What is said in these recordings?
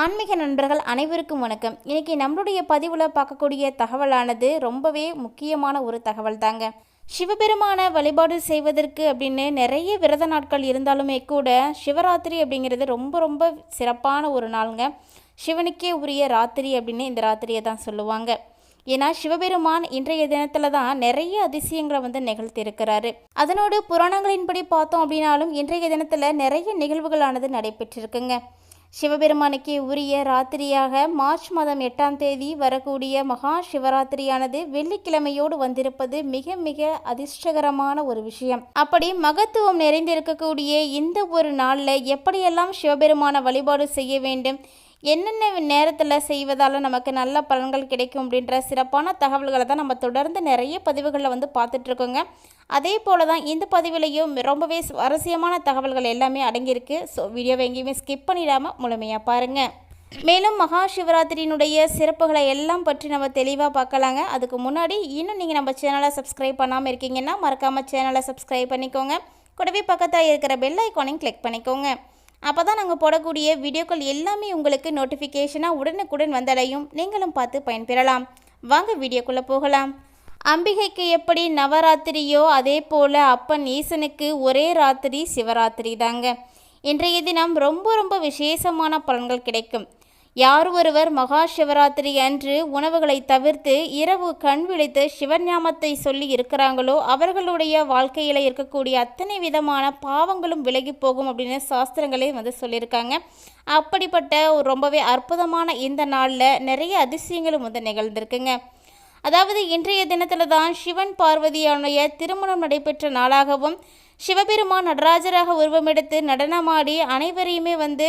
ஆன்மீக நண்பர்கள் அனைவருக்கும் வணக்கம். இன்னைக்கு நம்மளுடைய பதிவில் பார்க்கக்கூடிய தகவலானது ரொம்பவே முக்கியமான ஒரு தகவல் தாங்க சிவபெருமான வழிபாடு செய்வதற்கு அப்படின்னு நிறைய விரத நாட்கள் இருந்தாலுமே கூட சிவராத்திரி அப்படிங்கிறது ரொம்ப ரொம்ப சிறப்பான ஒரு நாளுங்க. சிவனுக்கே உரிய ராத்திரி அப்படின்னு இந்த ராத்திரியை தான் சொல்லுவாங்க. ஏன்னா சிவபெருமான் இன்றைய தினத்தில் தான் நிறைய அதிசயங்களை வந்து நிகழ்த்தியிருக்கிறாரு. அதனோடு புராணங்களின்படி பார்த்தோம் அப்படின்னாலும் இன்றைய தினத்தில் நிறைய நிகழ்வுகளானது நடைபெற்றிருக்குங்க. சிவபெருமானுக்கு உரிய ராத்திரியாக மார்ச் மாதம் எட்டாம் தேதி வரக்கூடிய மகா சிவராத்திரியானது வெள்ளிக்கிழமையோடு வந்திருப்பது மிக மிக அதிர்ஷ்டகரமான ஒரு விஷயம். அப்படி மகத்துவம் நிறைந்திருக்கக்கூடிய இந்த ஒரு நாளில் எப்படியெல்லாம் சிவபெருமான வழிபாடு செய்ய வேண்டும்? என்னென்ன நேரத்தில் செய்வதால் நமக்கு நல்ல பலன்கள் கிடைக்கும் அப்படின்ற சிறப்பான தகவல்களை தான் நம்ம தொடர்ந்து நிறைய பதிவுகளில் வந்து பார்த்துட்ருக்கோங்க. அதே போல் தான் இந்த பதிவிலையும் ரொம்பவே சுவாரஸ்யமான தகவல்கள் எல்லாமே அடங்கியிருக்கு. ஸோ வீடியோவை எங்கேயுமே ஸ்கிப் பண்ணிடாமல் முழுமையாக பாருங்கள் மேலும் மகா சிவராத்திரியினுடைய சிறப்புகளை எல்லாம் பற்றி நம்ம தெளிவாக பார்க்கலாங்க. அதுக்கு முன்னாடி இன்னும் நீங்கள் நம்ம சேனலை சப்ஸ்கிரைப் பண்ணாமல் இருக்கீங்கன்னா மறக்காமல் சேனலை சப்ஸ்கிரைப் பண்ணிக்கோங்க. கூடவே பக்கத்தில் இருக்கிற பெல் ஐக்கானையும் கிளிக் பண்ணிக்கோங்க. அப்போ தான் நாங்கள் போடக்கூடிய வீடியோக்கள் எல்லாமே உங்களுக்கு நோட்டிஃபிகேஷனாக உடனுக்குடன் வந்தடையும். நீங்களும் பார்த்து பயன்பெறலாம். வாங்க வீடியோக்குள்ளே போகலாம். அம்பிகைக்கு எப்படி நவராத்திரியோ அதே போல் அப்பன் ஈசனுக்கு ஒரே ராத்திரி சிவராத்திரி தாங்க. இன்றைய தினம் ரொம்ப ரொம்ப விசேஷமான பலன்கள் கிடைக்கும். யார் ஒருவர் மகா சிவராத்திரி அன்று உணவுகளை தவிர்த்து இரவு கண் விழித்து சிவஞாமத்தை சொல்லி இருக்கிறாங்களோ அவர்களுடைய வாழ்க்கையில் இருக்கக்கூடிய அத்தனை விதமான பாவங்களும் விலகி போகும் அப்படின்னு சாஸ்திரங்களே வந்து சொல்லியிருக்காங்க. அப்படிப்பட்ட ஒரு ரொம்பவே அற்புதமான இந்த நாளில் நிறைய அதிசயங்களும் வந்து நிகழ்ந்திருக்குங்க. அதாவது இன்றைய தினத்தில் தான் சிவன் பார்வதியானுடைய திருமணம் நடைபெற்ற நாளாகவும் சிவபெருமான் நடராஜராக உருவமெடுத்து நடனமாடி அனைவரையுமே வந்து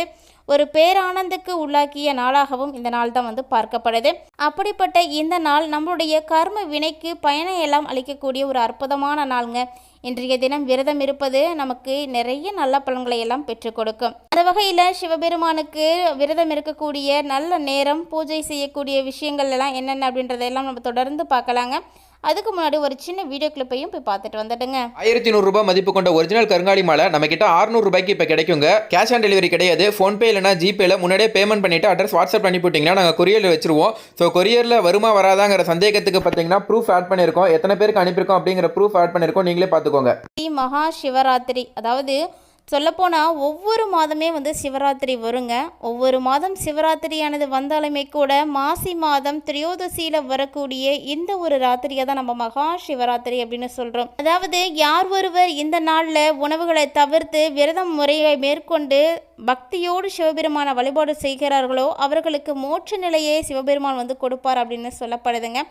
ஒரு பேரானந்துக்கு உள்ளாக்கிய நாளாகவும் இந்த நாள் தான் வந்து பார்க்கப்படுது. அப்படிப்பட்ட இந்த நாள் நம்மளுடைய கர்ம வினைக்கு பயணம் எல்லாம் அளிக்கக்கூடிய ஒரு அற்புதமான நாளுங்க. இன்றைய தினம் விரதம் இருப்பது நமக்கு நிறைய நல்ல பலன்களை எல்லாம் பெற்றுக் கொடுக்கும். அந்த வகையில் சிவபெருமானுக்கு விரதம் இருக்கக்கூடிய நல்ல நேரம் பூஜை செய்யக்கூடிய விஷயங்கள் எல்லாம் என்னென்ன அப்படின்றதெல்லாம் நம்ம தொடர்ந்து பார்க்கலாங்க. அதுக்கு முன்னாடி ஒரு சின்ன வீடியோ கிளிப்பையும் போய் பார்த்துட்டு வந்துடுங்க. ஆயிரத்தி நூறுரூபா மதிப்பு கொண்ட ஒரிஜினல் கருங்காலி மாலை நம்ம கிட்ட 600 ரூபாய்க்கு இப்போ கிடைக்குங்க. கேஷ் ஆன் டெலிவரி கிடையாது. ஃபோன்பே இல்லைனா ஜிபேல முன்னாடியே பேமெண்ட் பண்ணிட்டு அட்ரஸ் வாட்ஸ்அப் பண்ணி போட்டிங்கன்னா நாங்கள் கொரியரில் வச்சிருவோம். ஸோ கொரியரில் வருமா வராதாங்கிற சந்தேகத்துக்கு பார்த்தீங்கன்னா ப்ரூஃப் ஆட் பண்ணியிருக்கோம். எத்தனை பேருக்கு அனுப்பியிருக்கோம் அப்படிங்கிற ப்ரூஃப் ஆட் பண்ணியிருக்கோம். நீங்களே பார்த்துக்கோங்க. மகா சிவராத்திரி. அதாவது சொல்லப்போனால் ஒவ்வொரு மாதமே வந்து சிவராத்திரி வருங்க. ஒவ்வொரு மாதம் சிவராத்திரியானது வந்தாலுமே கூட மாசி மாதம் திரையோதசியில் வரக்கூடிய இந்த ஒரு ராத்திரியை தான் நம்ம மகா சிவராத்திரி அப்படின்னு சொல்கிறோம் அதாவது யார் ஒருவர் இந்த நாளில் உணவுகளை தவிர்த்து விரதம் முறையை மேற்கொண்டு பக்தியோடு சிவபெருமான வழிபாடு செய்கிறார்களோ அவர்களுக்கு மோட்ச நிலையை சிவபெருமான் வந்து கொடுப்பார் அப்படின்னு சொல்லப்படுதுங்க.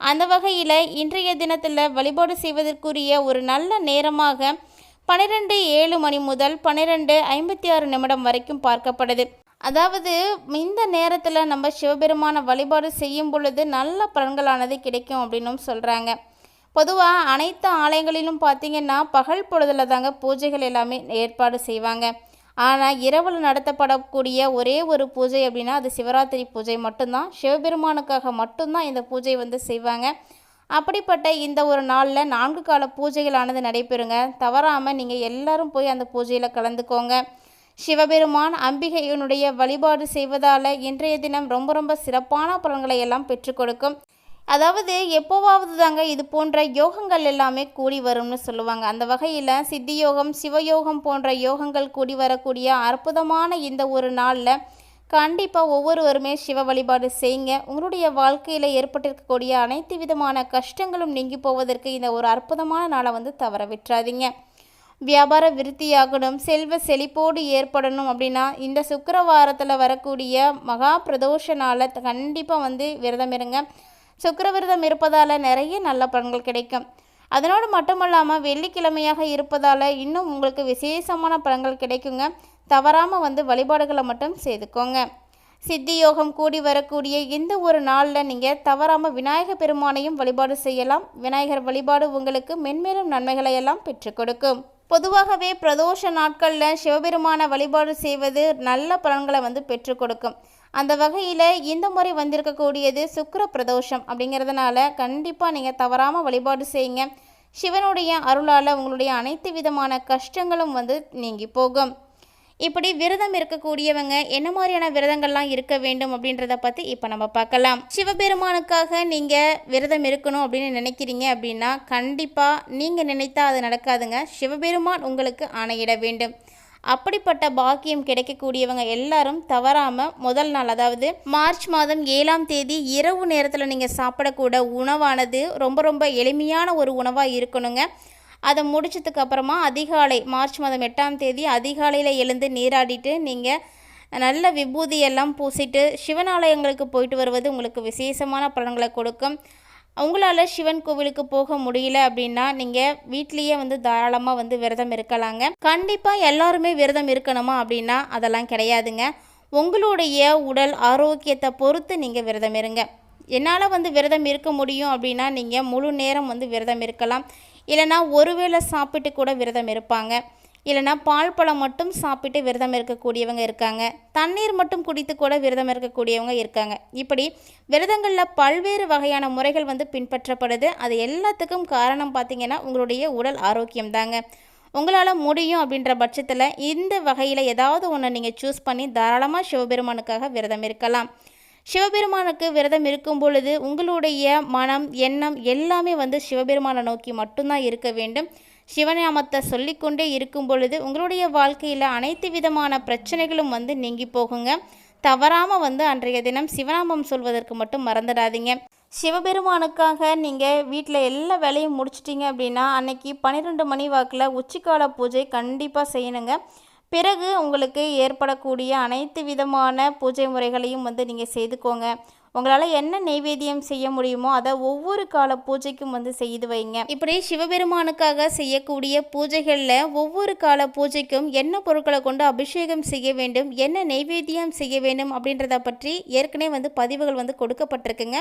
அந்த வகையில் இன்றைய தினத்தில் வழிபாடு செய்வதற்குரிய ஒரு நல்ல நேரமாக பன்னிரெண்டு ஏழு மணி முதல் பன்னிரெண்டு ஐம்பத்தி ஆறு நிமிடம் வரைக்கும் பார்க்கப்படுது. அதாவது இந்த நேரத்தில் நம்ம சிவபெருமான வழிபாடு செய்யும் பொழுது நல்ல பலன்களானது கிடைக்கும் அப்படின்னும் சொல்கிறாங்க பொதுவாக அனைத்து ஆலயங்களிலும் பார்த்திங்கன்னா பகல் பொழுதில் தாங்க பூஜைகள் எல்லாமே ஏற்பாடு செய்வாங்க. ஆனால் இரவில் நடத்தப்படக்கூடிய ஒரே ஒரு பூஜை அப்படின்னா அது சிவராத்திரி பூஜை மட்டும்தான். சிவபெருமானுக்காக மட்டும்தான் இந்த பூஜை வந்து செய்வாங்க. அப்படிப்பட்ட இந்த ஒரு நாளில் நான்கு கால பூஜைகளானது நடைபெறுங்க. தவறாமல் நீங்கள் எல்லாரும் போய் அந்த பூஜையில் கலந்துக்கோங்க. சிவபெருமான் அம்பிகையினுடைய வழிபாடு செய்வதால் இன்றைய தினம் ரொம்ப ரொம்ப சிறப்பான பலன்களை எல்லாம் பெற்றுக் கொடுக்கும். அதாவது எப்போவாவது தாங்க இது போன்ற யோகங்கள் எல்லாமே கூடி வரும்னு சொல்லுவாங்க. அந்த வகையில் சித்தி யோகம் சிவயோகம் போன்ற யோகங்கள் கூடி வரக்கூடிய அற்புதமான இந்த ஒரு நாளில் கண்டிப்பாக ஒவ்வொருவருமே சிவ வழிபாடு செய்யுங்க. உங்களுடைய வாழ்க்கையில் ஏற்பட்டிருக்கக்கூடிய அனைத்து விதமான கஷ்டங்களும் நீங்கி போவதற்கு இந்த ஒரு அற்புதமான நாளை வந்து தவற விட்டுறாதீங்க. வியாபார விருத்தியாகணும் செல்வ செழிப்போடு ஏற்படணும் அப்படின்னா இந்த சுக்கரவாரத்தில் வரக்கூடிய மகா பிரதோஷ நாளை கண்டிப்பாக வந்து விரதம் இருங்க. சுக்கர விரதம் இருப்பதால் நிறைய நல்ல பலன்கள் கிடைக்கும். அதனோடு மட்டுமல்லாமல் வெள்ளிக்கிழமையாக இருப்பதால் இன்னும் உங்களுக்கு விசேஷமான பலன்கள் கிடைக்குங்க. தவறாமல் வந்து வழிபாடுகளை மட்டும் செய்துக்கோங்க. சித்தியோகம் கூடி வரக்கூடிய இந்த ஒரு நாளில் நீங்கள் தவறாமல் விநாயகர் பெருமானையும் வழிபாடு செய்யலாம். விநாயகர் வழிபாடு உங்களுக்கு மென்மேலும் நன்மைகளை எல்லாம் பெற்றுக் கொடுக்கும். பொதுவாகவே பிரதோஷ நாட்களில் சிவபெருமான வழிபாடு செய்வது நல்ல பலன்களை வந்து பெற்றுக் கொடுக்கும். அந்த வகையில் இந்த முறை வந்திருக்கக்கூடியது சுக்கர பிரதோஷம் அப்படிங்கிறதுனால கண்டிப்பாக நீங்கள் தவறாமல் வழிபாடு செய்யுங்க. சிவனுடைய அருளால் உங்களுடைய அனைத்து விதமான கஷ்டங்களும் வந்து நீங்கி போகும். இப்படி விரதம் இருக்கக்கூடியவங்க என்ன மாதிரியான விரதங்கள்லாம் இருக்க வேண்டும் அப்படின்றத பற்றி இப்போ நம்ம பார்க்கலாம். சிவபெருமானுக்காக நீங்கள் விரதம் இருக்கணும் அப்படின்னு நினைக்கிறீங்க அப்படின்னா கண்டிப்பாக நீங்கள் நினைத்தா அது நடக்காதுங்க. சிவபெருமான் உங்களுக்கு ஆணையிட வேண்டும். அப்படிப்பட்ட பாக்கியம் கிடைக்கக்கூடியவங்க எல்லாரும் தவறாமல் முதல் நாள் அதாவது மார்ச் மாதம் ஏழாம் தேதி இரவு நேரத்தில் நீங்கள் சாப்பிடக்கூட உணவானது ரொம்ப ரொம்ப எளிமையான ஒரு உணவாக இருக்கணுங்க. அதை முடிச்சதுக்கு அப்புறமா அதிகாலை மார்ச் மாதம் எட்டாம் தேதி அதிகாலையில் எழுந்து நீராடிட்டு நீங்கள் நல்ல விபூதியெல்லாம் பூசிட்டு சிவன் ஆலயங்களுக்கு போயிட்டு வருவது உங்களுக்கு விசேஷமான பலன்களை கொடுக்கும். உங்களால் சிவன் கோவிலுக்கு போக முடியல அப்படின்னா நீங்கள் வீட்லேயே வந்து தாராளமாக வந்து விரதம் இருக்கலாங்க. கண்டிப்பாக எல்லாருமே விரதம் இருக்கணுமா அப்படின்னா அதெல்லாம் கிடையாதுங்க. உங்களுடைய உடல் ஆரோக்கியத்தை பொறுத்து நீங்கள் விரதம் இருங்க. என்னால் வந்து விரதம் இருக்க முடியும் அப்படின்னா நீங்கள் முழு நேரம் வந்து விரதம் இருக்கலாம். இல்லைனா ஒருவேளை சாப்பிட்டு கூட விரதம் இருப்பாங்க. இல்லைனா பால் பழம் மட்டும் சாப்பிட்டு விரதம் இருக்கக்கூடியவங்க இருக்காங்க. தண்ணீர் மட்டும் குடித்து கூட விரதம் இருக்கக்கூடியவங்க இருக்காங்க. இப்படி விரதங்களில் பல்வேறு வகையான முறைகள் வந்து பின்பற்றப்படுது. அது எல்லாத்துக்கும் காரணம் பார்த்தீங்கன்னா உங்களுடைய உடல் ஆரோக்கியம் தாங்க உங்களால் முடியும் அப்படின்ற பட்சத்தில் இந்த வகையில் ஏதாவது ஒன்று நீங்கள் சூஸ் பண்ணி தாராளமாக சிவபெருமானுக்காக விரதம் இருக்கலாம். சிவபெருமானுக்கு விரதம் இருக்கும் பொழுது உங்களுடைய மனம் எண்ணம் எல்லாமே வந்து சிவபெருமானை நோக்கி மட்டும்தான் இருக்க வேண்டும். சிவநாமத்தை சொல்லிக்கொண்டே இருக்கும் பொழுது உங்களுடைய வாழ்க்கையில் அனைத்து விதமான பிரச்சனைகளும் வந்து நீங்கி போகுங்க. தவறாமல் வந்து அன்றைய தினம் சிவநாமம் சொல்வதற்கு மட்டும் மறந்துடாதீங்க. சிவபெருமானுக்காக நீங்கள் வீட்டில் எல்லா வேலையும் முடிச்சிட்டிங்க அப்படின்னா அன்னைக்கு பன்னிரெண்டு மணி வாக்கில் உச்சிக்கால பூஜை கண்டிப்பாக செய்யணுங்க. பிறகு உங்களுக்கு ஏற்படக்கூடிய அனைத்து விதமான பூஜை முறைகளையும் வந்து நீங்கள் செய்துக்கோங்க. உங்களால் என்ன நெய்வேத்தியம் செய்ய முடியுமோ அதை ஒவ்வொரு கால பூஜைக்கும் வந்து செய்து வைங்க. இப்படி சிவபெருமானுக்காக செய்யக்கூடிய பூஜைகளில் ஒவ்வொரு கால பூஜைக்கும் என்ன பொருட்களை கொண்டு அபிஷேகம் செய்ய வேண்டும் என்ன நெய்வேத்தியம் செய்ய வேண்டும் அப்படின்றத பற்றி ஏற்கனவே வந்து பதிவுகள் வந்து கொடுக்கப்பட்டிருக்குங்க.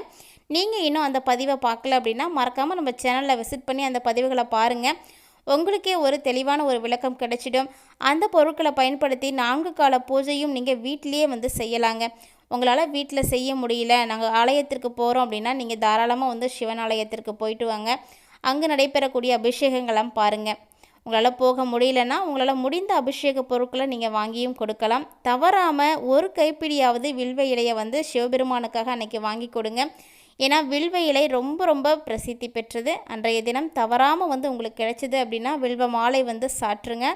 நீங்கள் இன்னும் அந்த பதிவை பார்க்கல அப்படின்னா மறக்காமல் நம்ம சேனலில் விசிட் பண்ணி அந்த பதிவுகளை பாருங்கள் உங்களுக்கே ஒரு தெளிவான ஒரு விளக்கம் கிடைச்சிடும். அந்த பொருட்களை பயன்படுத்தி நான்கு கால பூஜையும் நீங்கள் வீட்டிலேயே வந்து செய்யலாங்க. உங்களால் வீட்டில் செய்ய முடியல நாங்கள் ஆலயத்திற்கு போகிறோம் அப்படின்னா நீங்கள் தாராளமாக வந்து சிவன் ஆலயத்திற்கு போயிட்டு வாங்க. அங்கே நடைபெறக்கூடிய அபிஷேகங்கள்லாம் பாருங்கள் உங்களால் போக முடியலன்னா உங்களால் முடிந்த அபிஷேக பொருட்களை நீங்கள் வாங்கியும் கொடுக்கலாம். தவறாமல் ஒரு கைப்பிடியாவது வில்வ இலையை வந்து சிவபெருமானுக்காக அன்னைக்கு வாங்கி கொடுங்க. ஏன்னா வில்வ இலை ரொம்ப ரொம்ப பிரசித்தி பெற்றது. அன்றைய தினம் தவறாமல் வந்து உங்களுக்கு கிடைச்சிது அப்படின்னா வில்வ மாலை வந்து சாற்றுங்க.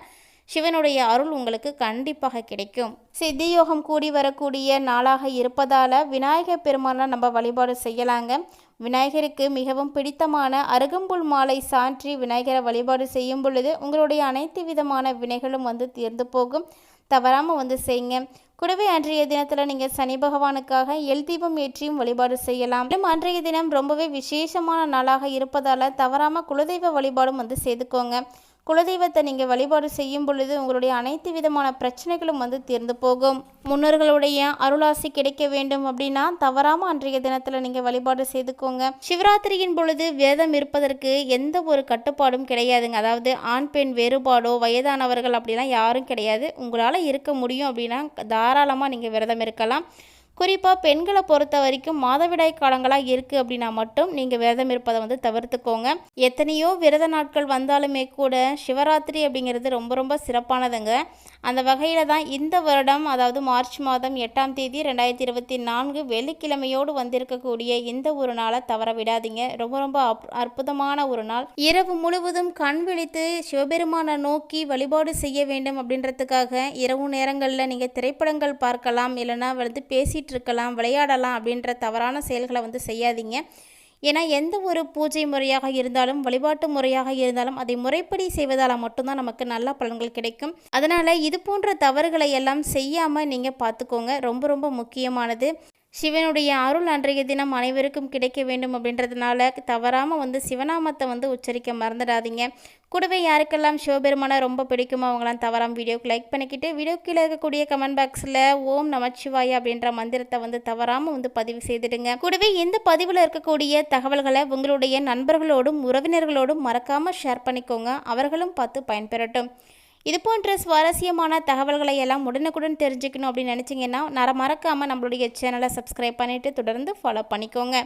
சிவனுடைய அருள் உங்களுக்கு கண்டிப்பாக கிடைக்கும். சித்தியோகம் கூடி வரக்கூடிய நாளாக இருப்பதால் விநாயகர் பெருமானை நம்ம வழிபாடு செய்யலாங்க. விநாயகருக்கு மிகவும் பிடித்தமான அருகம்புல் மாலை சாற்றி விநாயகரை வழிபாடு செய்யும் பொழுது உங்களுடைய அனைத்து விதமான வினைகளும் வந்து தீர்ந்து போகும். தவறாமல் வந்து செய்யுங்க. கூடவே அன்றைய தினத்தில் நீங்கள் சனி பகவானுக்காக எல் தீபம் ஏற்றியும் வழிபாடு செய்யலாம். மேலும் அன்றைய தினம் ரொம்பவே விசேஷமான நாளாக இருப்பதால் தவறாமல் குலதெய்வ வழிபாடும் வந்து செய்துக்கோங்க. குலதெய்வத்தை நீங்கள் வழிபாடு செய்யும் பொழுது உங்களுடைய அனைத்து விதமான பிரச்சனைகளும் வந்து தீர்ந்து போகும். முன்னோர்களுடைய அருளாசி கிடைக்க வேண்டும் அப்படின்னா தவறாமல் அன்றைய தினத்தில் நீங்கள் வழிபாடு செய்துக்கோங்க. சிவராத்திரியின் பொழுது விரதம் இருப்பதற்கு எந்த ஒரு கட்டுப்பாடும் கிடையாதுங்க. அதாவது ஆண் பெண் வேறுபாடோ வயதானவர்கள் அப்படிலாம் யாரும் கிடையாது. உங்களால் இருக்க முடியும் அப்படின்னா தாராளமாக நீங்கள் விரதம் இருக்கலாம். குறிப்பாக பெண்களை பொறுத்த வரைக்கும் மாதவிடாய் காலங்களாக இருக்குது அப்படின்னா மட்டும் நீங்கள் விரதம் இருப்பதை வந்து தவிர்த்துக்கோங்க. எத்தனையோ விரத நாட்கள் வந்தாலுமே கூட சிவராத்திரி அப்படிங்கிறது ரொம்ப ரொம்ப சிறப்பானதுங்க. அந்த வகையில் தான் இந்த வருடம் அதாவது மார்ச் மாதம் எட்டாம் தேதி ரெண்டாயிரத்தி இருபத்தி நான்கு வெள்ளிக்கிழமையோடு வந்திருக்கக்கூடிய இந்த ஒரு நாளை தவற விடாதீங்க. ரொம்ப ரொம்ப அப் அற்புதமான ஒரு நாள். இரவு முழுவதும் கண் விழித்து சிவபெருமானை நோக்கி வழிபாடு செய்ய வேண்டும் அப்படின்றதுக்காக இரவு நேரங்களில் நீங்கள் திரைப்படங்கள் பார்க்கலாம் இல்லைன்னா வந்து பேசிட்டு இருக்கலாம் விளையாடலாம் அப்படின்ற தவறான செயல்களை வந்து செய்யாதீங்க. ஏன்னா எந்த ஒரு பூஜை முறையாக இருந்தாலும் வழிபாட்டு முறையாக இருந்தாலும் அதை முறைப்படி செய்வதால் மட்டும்தான் நமக்கு நல்ல பலன்கள் கிடைக்கும். அதனால் இது போன்ற தவறுகளை எல்லாம் செய்யாமல் நீங்கள் பார்த்துக்கோங்க. ரொம்ப ரொம்ப முக்கியமானது. சிவனுடைய அருள் அன்றைய தினம் அனைவருக்கும் கிடைக்க வேண்டும் அப்படின்றதுனால தவறாமல் வந்து சிவநாமத்தை வந்து உச்சரிக்க மறந்துடாதீங்க. கூடவே யாருக்கெல்லாம் சிவபெருமானை ரொம்ப பிடிக்குமோ அவங்களாம் தவறாம வீடியோக்கு லைக் பண்ணிக்கிட்டு வீடியோ கீழே இருக்கக்கூடிய கமெண்ட் பாக்ஸில் ஓம் நமச்சிவாய அப்படின்ற மந்திரத்தை வந்து தவறாமல் வந்து பதிவு செய்திடுங்க. கூடவே இந்த பதிவில் இருக்கக்கூடிய தகவல்களை உங்களுடைய நண்பர்களோடும் உறவினர்களோடும் மறக்காமல் ஷேர் பண்ணிக்கோங்க. அவர்களும் பார்த்து பயன்பெறட்டும். இது போன்ற சுவாரஸ்யமான தகவல்களை எல்லாம் உடனுக்குடன் தெரிஞ்சுக்கணும் அப்படின்னு நினச்சிங்கன்னா நர மறக்காமல் நம்மளுடைய சேனலை சப்ஸ்கிரைப் பண்ணிவிட்டு தொடர்ந்து ஃபாலோ பண்ணிக்கோங்க.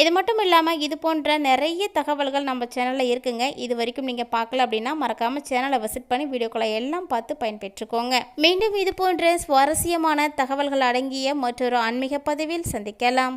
இது மட்டும் இல்லாமல் இது போன்ற நிறைய தகவல்கள் நம்ம சேனலில் இருக்குங்க. இது வரைக்கும் நீங்கள் பார்க்கல அப்படின்னா மறக்காமல் சேனலை விசிட் பண்ணி வீடியோக்களை எல்லாம் பார்த்து பயன்பெற்றுக்கோங்க. மீண்டும் இது போன்ற சுவாரஸ்யமான தகவல்கள் அடங்கிய மற்றொரு ஆன்மீக பதிவில் சந்திக்கலாம்.